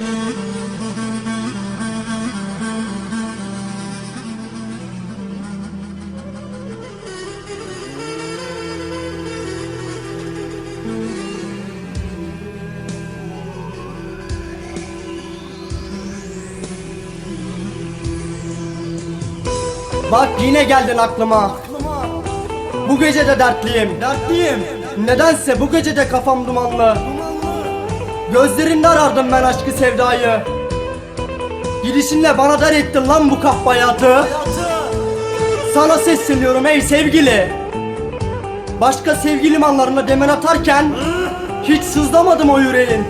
Bak yine geldin aklıma. Bu gece de dertliyim. Dertliyim. Nedense bu gece de kafam dumanlı. Gözlerinde arardım ben aşkı sevdayı. Gidişinle bana dar ettin lan bu kap hayatı. Sana sesleniyorum ey sevgili. Başka sevgi limanlarına demen atarken hiç sızlamadım o yüreğin.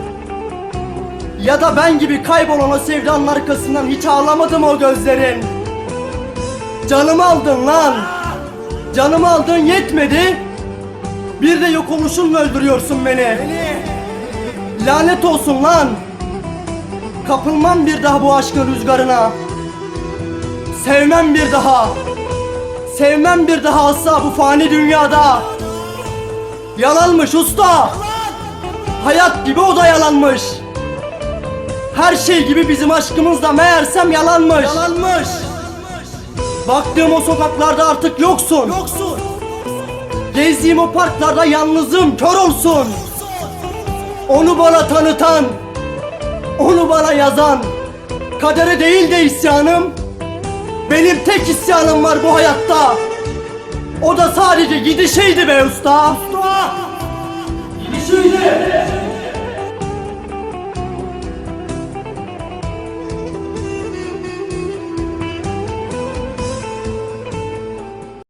Ya da ben gibi kaybolan o sevdanın arkasından hiç ağlamadım o gözlerin. Canımı aldın lan. Canımı aldın yetmedi. Bir de yok oluşunla öldürüyorsun beni. Lanet olsun lan. Kapılmam bir daha bu aşkın rüzgarına. Sevmem bir daha. Sevmem bir daha asla bu fani dünyada. Yalanmış usta. Hayat gibi o da yalanmış. Her şey gibi bizim aşkımız da meğersem yalanmış. Yalanmış. Baktığım o sokaklarda artık yoksun. Yoksun. Gezdiğim o parklarda yalnızım kör olsun. Onu bana tanıtan, onu bana yazan, kadere değil de isyanım. Benim tek isyanım var bu hayatta. O da sadece gidişeydi be usta. Usta.